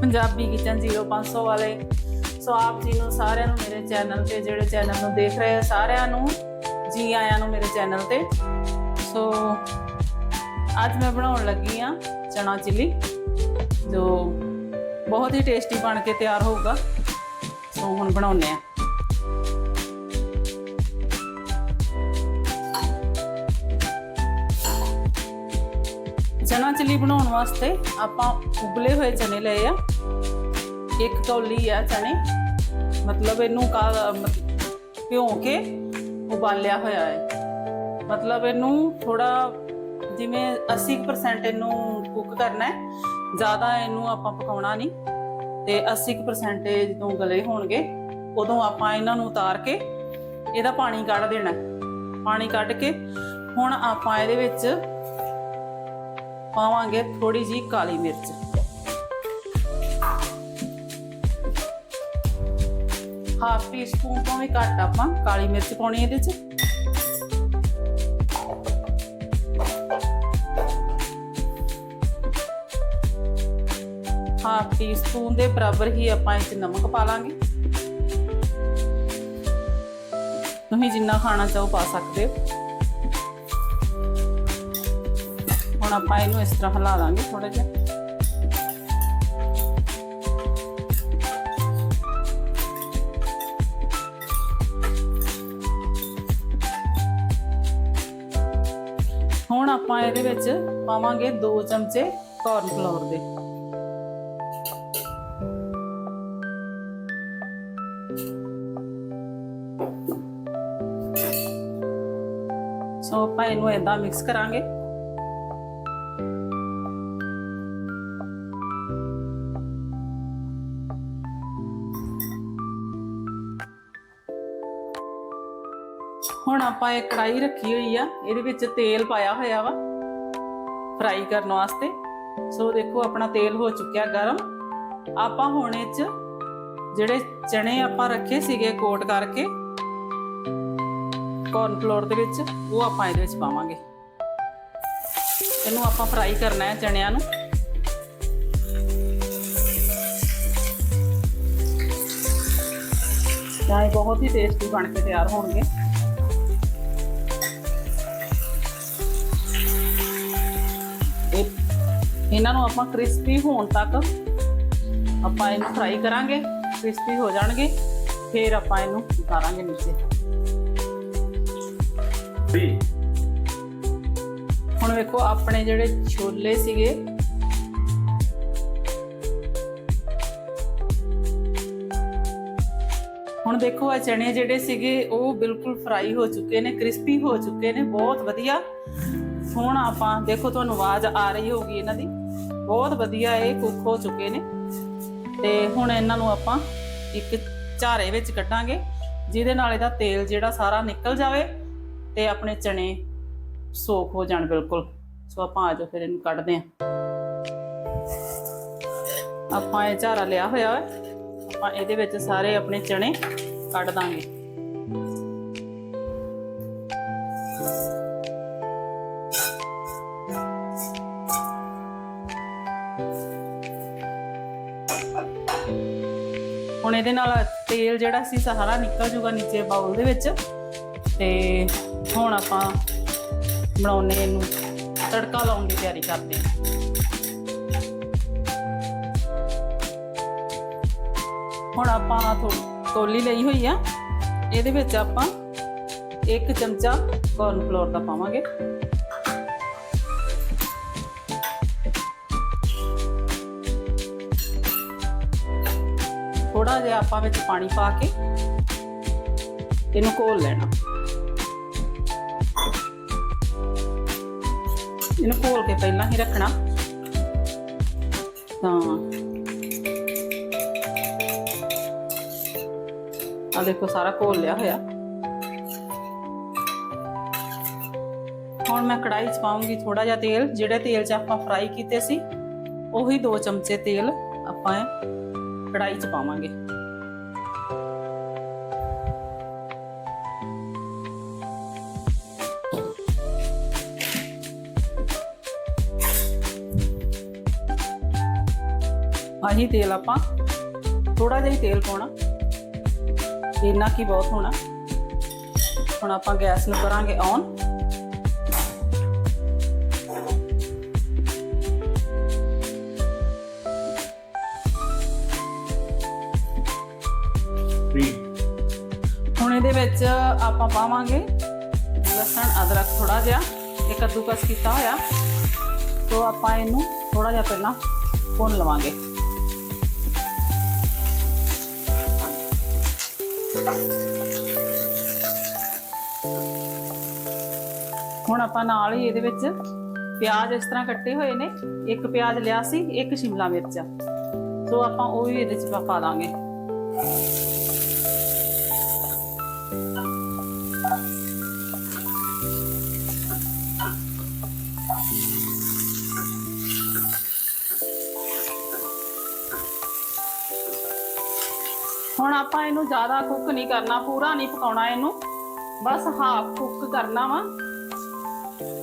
Punjabi kitchen 0500 ਵਾਲੇ। ਸੋ ਆਪ ਜੀ ਨੂੰ ਸਾਰਿਆਂ ਨੂੰ ਮੇਰੇ ਚੈਨਲ ਤੇ, ਜਿਹੜੇ ਚੈਨਲ ਨੂੰ ਦੇਖ ਰਹੇ ਹੋ ਸਾਰਿਆਂ ਨੂੰ ਜੀ ਆਇਆਂ ਨੂੰ ਮੇਰੇ ਚੈਨਲ ਤੇ। ਸੋ ਅੱਜ ਮੈਂ ਬਣਾਉਣ ਲੱਗੀ ਆ ਚਣਾ ਚਿੱਲੀ, ਜੋ ਬਹੁਤ ਹੀ ਟੇਸਟੀ ਬਣ ਕੇ ਤਿਆਰ ਹੋਊਗਾ। ਸੋ ਹੁਣ ਬਣਾਉਨੇ ਆ। ਚਨਾ ਬਣਾਉਣ ਵਾਸਤੇ ਆਪਾਂ ਉਬਲੇ ਹੋਏ ਚਨੇ ਲਏ ਆ। ਇੱਕ ਕੌਲੀ ਆ ਚਨੇ। ਮਤਲਬ ਇਹਨੂੰ ਕਾ ਭਿਉਂ ਕੇ ਉਬਾਲਿਆ ਹੋਇਆ ਹੈ। ਮਤਲਬ ਇਹਨੂੰ ਥੋੜਾ ਜਿਵੇਂ 80% ਇਹਨੂੰ ਕੁੱਕ ਕਰਨਾ ਹੈ। ਜ਼ਿਆਦਾ ਇਹਨੂੰ ਆਪਾਂ ਪਕਾਉਣਾ ਨਹੀਂ। ਤੇ 80% ਜਦੋਂ ਗਲੇ ਹੋਣਗੇ, ਉਦੋਂ ਆਪਾਂ ਇਹਨਾਂ ਨੂੰ ਉਤਾਰ ਕੇ ਇਹਦਾ ਪਾਣੀ ਕੱਢ ਦੇਣਾ ਪਾਣੀ ਕੱਢ ਕੇ ਹੁਣ ਆਪਾਂ ਇਹਦੇ ਵਿੱਚ ਪਾਵਾਂਗੇ ਥੋੜੀ ਜੀ ਕਾਲੀ ਮਿਰਚ। ਹਾਫ ਟੀਸਪੂਨ ਤੋਂ ਵੀ ਘੱਟ ਆਪਾਂ ਕਾਲੀ ਮਿਰਚ ਪਾਉਣੀ ਇਹਦੇ ਚ। ਹਾਫ ਟੀਸਪੂਨ ਦੇ ਬਰਾਬਰ ਹੀ ਆਪਾਂ ਇਹ ਚ ਨਮਕ ਪਾ ਲਾਂਗੇ। ਤੁਸੀਂ ਜਿੰਨਾ ਖਾਣਾ ਚਾਹੋ ਪਾ ਸਕਦੇ ਹੋ। ਹੁਣ ਆਪਾਂ ਇਹਨੂੰ ਇਸ ਤਰ੍ਹਾਂ ਹਿਲਾ ਦਾਂਗੇ ਥੋੜਾ ਜਿਹਾ। ਹੁਣ ਆਪਾਂ ਇਹਦੇ ਵਿੱਚ ਪਾਵਾਂਗੇ 2 ਚਮਚੇ ਕਾਰਨ ਫਲੋਰ ਦੇ। ਸੋ ਆਪਾਂ ਇਹਨੂੰ ਏਦਾਂ ਮਿਕਸ ਕਰਾਂਗੇ। ਹੁਣ ਆਪਾਂ ਇਹ ਕੜਾਈ ਰੱਖੀ ਹੋਈ ਆ, ਇਹਦੇ ਵਿੱਚ ਤੇਲ ਪਾਇਆ ਹੋਇਆ ਵਾ ਫਰਾਈ ਕਰਨ ਵਾਸਤੇ। ਸੋ ਦੇਖੋ ਆਪਣਾ ਤੇਲ ਹੋ ਚੁੱਕਿਆ ਗਰਮ। ਆਪਾਂ ਹੁਣ ਇਹ ਚ ਜਿਹੜੇ ਚਣੇ ਆਪਾਂ ਰੱਖੇ ਸੀਗੇ ਕੋਟ ਕਰਕੇ ਕਾਰਨ ਫਲੋਰ ਦੇ ਵਿੱਚ, ਉਹ ਆਪਾਂ ਇਹਦੇ ਵਿੱਚ ਪਾਵਾਂਗੇ। ਇਹਨੂੰ ਆਪਾਂ ਫਰਾਈ ਕਰਨਾ ਹੈ ਚਣਿਆਂ ਨੂੰ। ਤਾਂ ਇਹ ਬਹੁਤ ਹੀ ਟੇਸਟੀ ਬਣ ਕੇ ਤਿਆਰ ਹੋਣਗੇ। ਇਹਨਾਂ ਨੂੰ ਆਪਾਂ ਕ੍ਰਿਸਪੀ ਹੋਣ ਤੱਕ ਆਪਾਂ ਇਹਨੂੰ ਫਰਾਈ ਕਰਾਂਗੇ ਕ੍ਰਿਸਪੀ ਹੋ ਜਾਣਗੇ ਫਿਰ ਆਪਾਂ ਇਹਨੂੰ ਉਤਾਰਾਂਗੇ ਨੀਚੇ। ਵੀ ਹੁਣ ਵੇਖੋ ਆਪਣੇ ਜਿਹੜੇ ਛੋਲੇ ਸੀਗੇ ਹੁਣ ਦੇਖੋ ਇਹ ਚਣੇ ਜਿਹੜੇ ਸੀਗੇ ਉਹ ਬਿਲਕੁਲ ਫਰਾਈ ਹੋ ਚੁੱਕੇ ਨੇ ਕ੍ਰਿਸਪੀ ਹੋ ਚੁੱਕੇ ਨੇ ਬਹੁਤ ਵਧੀਆ। ਹੁਣ ਆਪਾਂ ਦੇਖੋ ਤੁਹਾਨੂੰ ਆਵਾਜ਼ ਆ ਰਹੀ ਹੋਗੀ ਇਹਨਾਂ ਦੀ। ਬਹੁਤ ਵਧੀਆ ਇਹ ਕੁੱਕ ਹੋ ਚੁੱਕੇ ਨੇ। ਤੇ ਹੁਣ ਇਹਨਾਂ ਨੂੰ ਆਪਾਂ ਇੱਕ ਝਾਰੇ ਵਿੱਚ ਕੱਢਾਂਗੇ, ਜਿਹਦੇ ਨਾਲ ਇਹਦਾ ਤੇਲ ਜਿਹੜਾ ਸਾਰਾ ਨਿਕਲ ਜਾਵੇ ਤੇ ਆਪਣੇ ਚਣੇ ਸੋਖ ਹੋ ਜਾਣ ਬਿਲਕੁਲ। ਸੋ ਆਪਾਂ ਆ ਜਾਓ ਫਿਰ ਇਹਨੂੰ ਕੱਢਦੇ ਆਂ। ਆਪਾਂ ਇਹ ਝਾਰਾ ਲਿਆ ਹੋਇਆ ਹੈ ਆਪਾਂ ਇਹਦੇ ਵਿੱਚ ਸਾਰੇ ਆਪਣੇ ਚਣੇ ਕੱਢ ਦਾਂਗੇ। ਤੇਲ ਜਿਹੜਾ ਸੀ ਸਾਰਾ ਨਿਕਲ ਜੂਗਾ ਨੀਚੇ ਬਾਉਲ ਦੇ ਵਿੱਚ। ਤੇ ਹੁਣ ਆਪਾਂ ਬਣਾਉਣੇ ਇਹਨੂੰ, ਤੜਕਾ ਲਾਉਣ ਦੀ ਤਿਆਰੀ ਕਰਦੇ ਹਾਂ। ਹੁਣ ਆਪਾਂ ਥੋੜੀ ਲਈ ਹੋਈ ਆ। ਇਹਦੇ ਵਿੱਚ ਆਪਾਂ ਇੱਕ ਚਮਚਾ ਕਾਰਨ ਫਲੋਰ ਦਾ ਪਾਵਾਂਗੇ। ਥੋੜਾ ਜਿਹਾ ਆਪਾਂ ਵਿੱਚ ਪਾਣੀ ਪਾ ਕੇ ਇਹਨੂੰ ਘੋਲ ਲੈਣਾ। ਇਹਨੂੰ ਘੋਲ ਕੇ ਪਹਿਲਾਂ ਹੀ ਰੱਖਣਾ। ਤਾਂ ਆ ਦੇਖੋ ਸਾਰਾ ਘੋਲ ਲਿਆ ਹੋਇਆ। ਹੁਣ ਮੈਂ ਕੜਾਈ 'ਚ ਪਾਉਂਗੀ ਥੋੜਾ ਜਿਹਾ ਤੇਲ। ਜਿਹੜੇ ਤੇਲ 'ਚ ਆਪਾਂ ਫਰਾਈ ਕੀਤੇ ਸੀ, ਉਹੀ 2 ਚਮਚੇ ਤੇਲ ਆਪਾਂ ਕੜਾਈ 'ਚ ਪਾਵਾਂਗੇ ਆਹੀ ਤੇਲ ਆਪਾਂ ਥੋੜਾ ਜਿਹਾ ਹੀ ਤੇਲ ਪਾਉਣਾ ਇੰਨਾ ਕੀ ਬਹੁਤ ਹੋਣਾ ਹੁਣ ਆਪਾਂ ਗੈਸ ਨੂੰ ਕਰਾਂਗੇ ਔਨ ਇਹਦੇ ਵਿੱਚ ਆਪਾਂ ਪਾਵਾਂਗੇ। ਲਸਣ, ਅਦਰਕ ਥੋੜਾ ਜਿਹਾ, ਇਹ ਕੱਦੂਕਸ ਕੀਤਾ ਹੋਇਆ। ਸੋ ਆਪਾਂ ਇਹਨੂੰ ਥੋੜਾ ਜਿਹਾ ਪਹਿਲਾਂ ਭੁੰਨ ਲਵਾਂਗੇ। ਹੁਣ ਆਪਾਂ ਨਾਲ ਹੀ ਇਹਦੇ ਵਿੱਚ ਪਿਆਜ਼ ਇਸ ਤਰ੍ਹਾਂ ਕੱਟੇ ਹੋਏ ਨੇ। ਇੱਕ ਪਿਆਜ਼ ਲਿਆ ਸੀ, ਇੱਕ ਸ਼ਿਮਲਾ ਮਿਰਚ। ਸੋ ਆਪਾਂ ਉਹ ਵੀ ਇਹਦੇ ਵਿੱਚ ਪਾ ਦਾਂਗੇ। ਆਪਾਂ ਇਹਨੂੰ ਜ਼ਿਆਦਾ ਕੁੱਕ ਨਹੀਂ ਕਰਨਾ, ਪੂਰਾ ਨਹੀਂ ਪਕਾਉਣਾ ਇਹਨੂੰ। ਬਸ ਹਾਫ ਕੁੱਕ ਕਰਨਾ ਵਾ।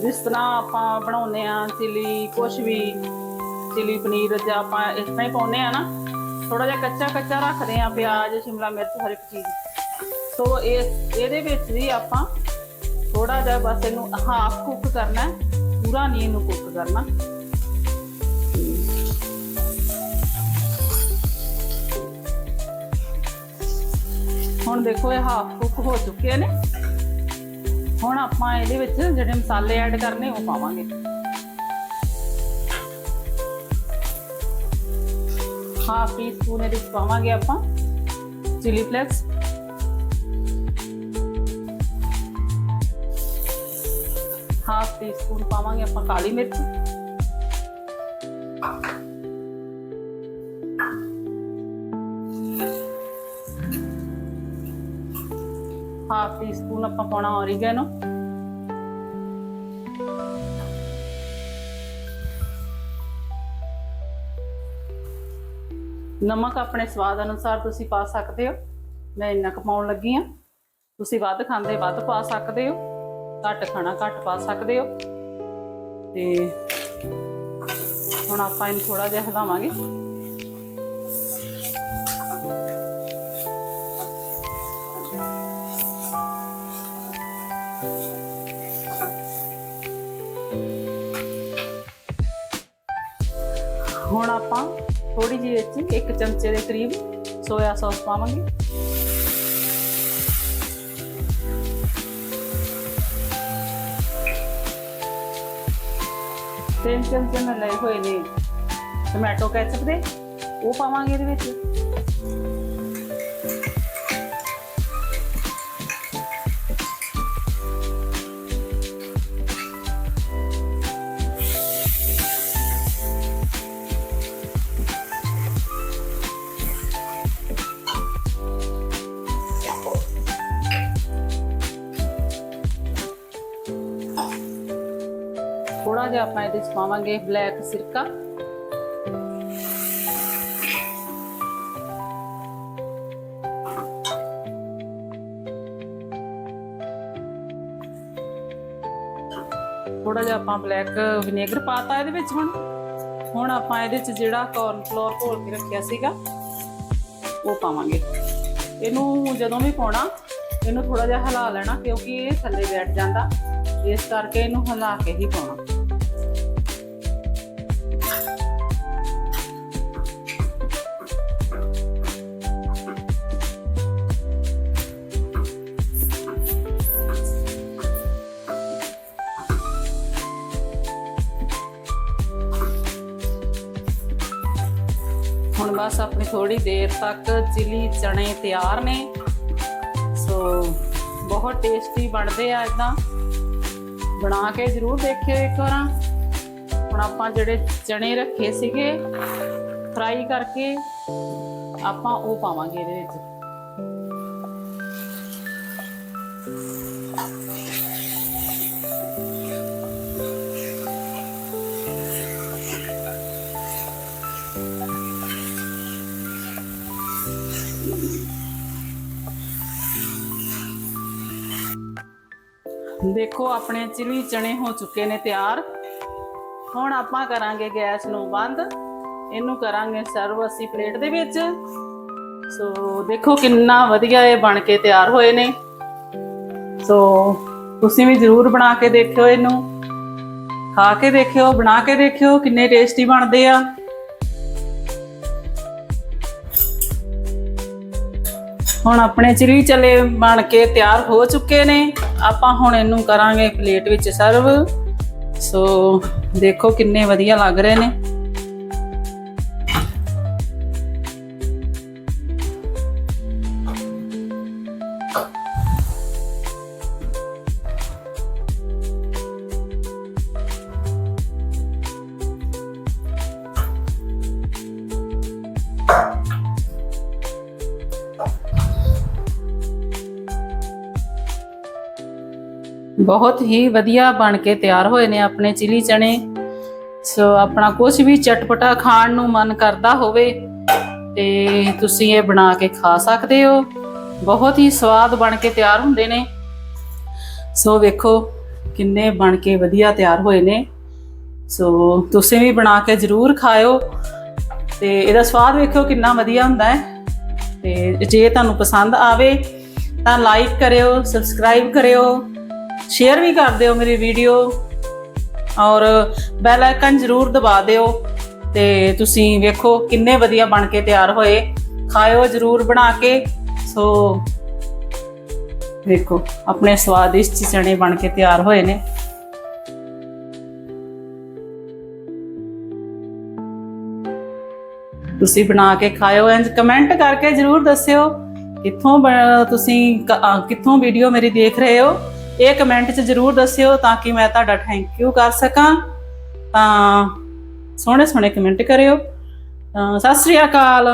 ਜਿਸ ਤਰ੍ਹਾਂ ਆਪਾਂ ਬਣਾਉਂਦੇ ਆ ਚਿਲੀ ਕੁਛ ਵੀ ਚਿਲੀ ਪਨੀਰ ਜਾਂ ਆਪਾਂ ਇਸ ਤਰ੍ਹਾਂ ਹੀ ਪਾਉਂਦੇ ਆ ਨਾ ਥੋੜਾ ਜਿਹਾ ਕੱਚਾ ਕੱਚਾ ਰੱਖਦੇ ਆ ਪਿਆਜ਼, ਸ਼ਿਮਲਾ ਮਿਰਚ, ਹਰ ਇੱਕ ਚੀਜ਼। ਸੋ ਇਹ, ਇਹਦੇ ਵਿੱਚ ਵੀ ਆਪਾਂ ਥੋੜਾ ਜਿਹਾ ਬਸ ਇਹਨੂੰ ਹਾਫ ਕੁੱਕ ਕਰਨਾ ਪੂਰਾ ਨਹੀਂ ਇਹਨੂੰ ਕੁੱਕ ਕਰਨਾ। ਹੁਣ ਦੇਖੋ ਇਹ ਹਾਫ ਕੁੱਕ ਹੋ ਚੁੱਕੇ ਨੇ। ਹੁਣ ਆਪਾਂ ਇਹਦੇ ਵਿੱਚ ਜਿਹੜੇ ਮਸਾਲੇ ਐਡ ਕਰਨੇ ਉਹ ਪਾਵਾਂਗੇ। ਹਾਫ ਟੀਸਪੂਨ ਇਹਦੇ ਵਿੱਚ ਪਾਵਾਂਗੇ ਆਪਾਂ। ਚਿਲੀ ਫਲੇਕਸ ਹਾਫ ਟੀਸਪੂਨ ਪਾਵਾਂਗੇ ਆਪਾਂ ਕਾਲੀ ਮਿਰਚ। ਹਾਫ ਟੀ ਆਪਾਂ ਪਾਉਣਾ ਔਰੀਗੈਨੋ ਨਮਕ ਆਪਣੇ ਸਵਾਦ ਅਨੁਸਾਰ ਤੁਸੀਂ ਪਾ ਸਕਦੇ ਹੋ। ਮੈਂ ਇੰਨਾ ਕੁ ਪਾਉਣ ਲੱਗੀ ਆ ਤੁਸੀਂ ਵੱਧ ਖਾਂਦੇ ਵੱਧ ਪਾ ਸਕਦੇ ਹੋ। ਘੱਟ ਖਾਣਾ ਘੱਟ ਪਾ ਸਕਦੇ ਹੋ। ਤੇ ਹੁਣ ਆਪਾਂ ਇਹਨੂੰ ਥੋੜਾ ਜਿਹਾ ਹਿਲਾਵਾਂਗੇ। ਥੋੜੀ ਜਿਹੀ ਵਿੱਚ ਇੱਕ ਚਮਚੇ ਦੇ ਕਰੀਬ ਸੋਇਆ ਸੌਸ ਪਾਵਾਂਗੇ। ਤਿੰਨ ਚਮਚੇ ਮੈਂ ਲਏ ਹੋਏ ਨੇ ਟੋਮੈਟੋ ਕੈਚਪ ਦੇ, ਉਹ ਪਾਵਾਂਗੇ ਇਹਦੇ ਵਿੱਚ। ਜਿਹਾ ਆਪਾਂ ਇਹਦੇ ਵਿੱਚ ਪਾਵਾਂਗੇ ਬਲੈਕ ਸਿਰਕਾ। ਥੋੜਾ ਜਿਹਾ ਆਪਾਂ ਬਲੈਕ ਵਿਨੇਗਰ ਪਾਤਾ ਇਹਦੇ ਵਿੱਚ ਹੁਣ। ਹੁਣ ਆਪਾਂ ਇਹਦੇ ਵਿੱਚ ਜਿਹੜਾ ਕੌਰਨ ਫਲੋਰ ਘੋਲ ਕੇ ਰੱਖਿਆ ਸੀਗਾ, ਉਹ ਪਾਵਾਂਗੇ। ਇਹਨੂੰ ਜਦੋਂ ਵੀ ਪਾਉਣਾ, ਇਹਨੂੰ ਥੋੜਾ ਜਿਹਾ ਹਿਲਾ ਲੈਣਾ ਕਿਉਂਕਿ ਇਹ ਥੱਲੇ ਬੈਠ ਜਾਂਦਾ। ਇਸ ਕਰਕੇ ਇਹਨੂੰ ਹਿਲਾ ਕੇ ਹੀ ਪਾਉਣਾ। ਬਸ ਆਪਣੀ ਥੋੜੀ ਦੇਰ ਤੱਕ ਚਿਲੀ ਚਣੇ ਤਿਆਰ ਨੇ। ਸੋ ਬਹੁਤ ਟੇਸਟੀ ਬਣਦੇ ਆ ਇਦਾਂ ਬਣਾ ਕੇ ਜ਼ਰੂਰ ਦੇਖਿਓ ਇੱਕ ਵਾਰ। ਹੁਣ ਆਪਾਂ ਜਿਹੜੇ ਚਣੇ ਰੱਖੇ ਸੀਗੇ ਫਰਾਈ ਕਰਕੇ ਆਪਾਂ ਉਹ ਪਾਵਾਂਗੇ ਇਹਦੇ ਵਿੱਚ। ਦੇਖੋ, ਆਪਣੇ ਚਿਲੀ ਚਣੇ ਹੋ ਚੁੱਕੇ ਨੇ ਤਿਆਰ। ਹੁਣ ਆਪਾਂ ਕਰਾਂਗੇ ਗੈਸ ਨੂੰ ਬੰਦ। ਇਹਨੂੰ ਕਰਾਂਗੇ ਸਰਵ ਅਸੀਂ ਪਲੇਟ ਦੇ ਵਿੱਚ। ਸੋ ਦੇਖੋ ਕਿੰਨਾ ਵਧੀਆ ਇਹ ਬਣ ਕੇ ਤਿਆਰ ਹੋਏ ਨੇ। ਸੋ ਤੁਸੀਂ ਵੀ ਜ਼ਰੂਰ ਬਣਾ ਕੇ ਦੇਖਿਓ ਇਹਨੂੰ। ਖਾ ਕੇ ਦੇਖਿਓ, ਬਣਾ ਕੇ ਦੇਖਿਓ, ਕਿੰਨੇ ਟੇਸਟੀ ਬਣਦੇ ਆ। ਹੁਣ ਆਪਣੇ ਚਿਲੀ ਚਲੇ ਬਣ ਕੇ ਤਿਆਰ ਹੋ ਚੁੱਕੇ ਨੇ। ਆਪਾਂ ਹੁਣ ਇਹਨੂੰ ਕਰਾਂਗੇ ਪਲੇਟ ਵਿੱਚ ਸਰਵ ਸੋ ਦੇਖੋ ਕਿੰਨੇ ਵਧੀਆ ਲੱਗ ਰਹੇ ਨੇ। ਬਹੁਤ ਹੀ ਵਧੀਆ ਬਣ ਕੇ ਤਿਆਰ ਹੋਏ ਨੇ ਆਪਣੇ ਚਿਲੀ ਚਣੇ। ਸੋ ਆਪਣਾ ਕੁਝ ਵੀ ਚਟਪਟਾ ਖਾਣ ਨੂੰ ਮਨ ਕਰਦਾ ਹੋਵੇ ਤੇ ਤੁਸੀਂ ਇਹ ਬਣਾ ਕੇ ਖਾ ਸਕਦੇ ਹੋ। ਬਹੁਤ ਹੀ ਸਵਾਦ ਬਣ ਕੇ ਤਿਆਰ ਹੁੰਦੇ ਨੇ। ਸੋ ਵੇਖੋ ਕਿੰਨੇ ਬਣ ਕੇ ਵਧੀਆ ਤਿਆਰ ਹੋਏ ਨੇ। ਸੋ ਤੁਸੀਂ ਵੀ ਬਣਾ ਕੇ ਜ਼ਰੂਰ ਖਾਇਓ ਤੇ ਇਹਦਾ ਸਵਾਦ ਵੇਖਿਓ ਕਿੰਨਾ ਵਧੀਆ ਹੁੰਦਾ ਹੈ। ਤੇ ਜੇ ਤੁਹਾਨੂੰ ਪਸੰਦ ਆਵੇ ਤਾਂ ਲਾਈਕ ਕਰਿਓ ਸਬਸਕ੍ਰਾਈਬ ਕਰਿਓ। ਸ਼ੇਅਰ ਵੀ ਕਰ ਦਿਓ ਮੇਰੀ ਵੀਡੀਓ ਔਰ ਬੈਲ ਆਈਕਨ ਜ਼ਰੂਰ ਦਬਾ ਦਿਓ ਤੇ ਤੁਸੀਂ ਵੇਖੋ ਕਿੰਨੇ ਵਧੀਆ ਬਣ ਕੇ ਤਿਆਰ ਹੋਏ। ਖਾਇਓ ਜ਼ਰੂਰ ਬਣਾ ਕੇ। ਸੋ ਵੇਖੋ, ਆਪਣੇ ਸਵਾਦਿਸ਼ਟ ਚਣੇ ਬਣ ਕੇ ਤਿਆਰ ਹੋਏ ਨੇ। ਤੁਸੀਂ ਬਣਾ ਕੇ ਖਾਇਓ ਐਂਡ ਕਮੈਂਟ ਕਰਕੇ ਜਰੂਰ ਦੱਸਿਓ ਕਿੱਥੋਂ ਬ- ਤੁਸੀਂ ਕਿੱਥੋਂ ਵੀਡੀਓ ਮੇਰੀ ਦੇਖ ਰਹੇ ਹੋ। ਇਹ ਕਮੈਂਟ 'ਚ ਜਰੂਰ ਦੱਸਿਓ ਤਾਂ ਕਿ ਮੈਂ ਤੁਹਾਡਾ ਥੈਂਕ ਯੂ ਕਰ ਸਕਾਂ। ਤਾਂ ਸੋਹਣੇ ਸੋਹਣੇ ਕਮੈਂਟ ਕਰਿਓ ਸਤਿ ਸ੍ਰੀ ਅਕਾਲ।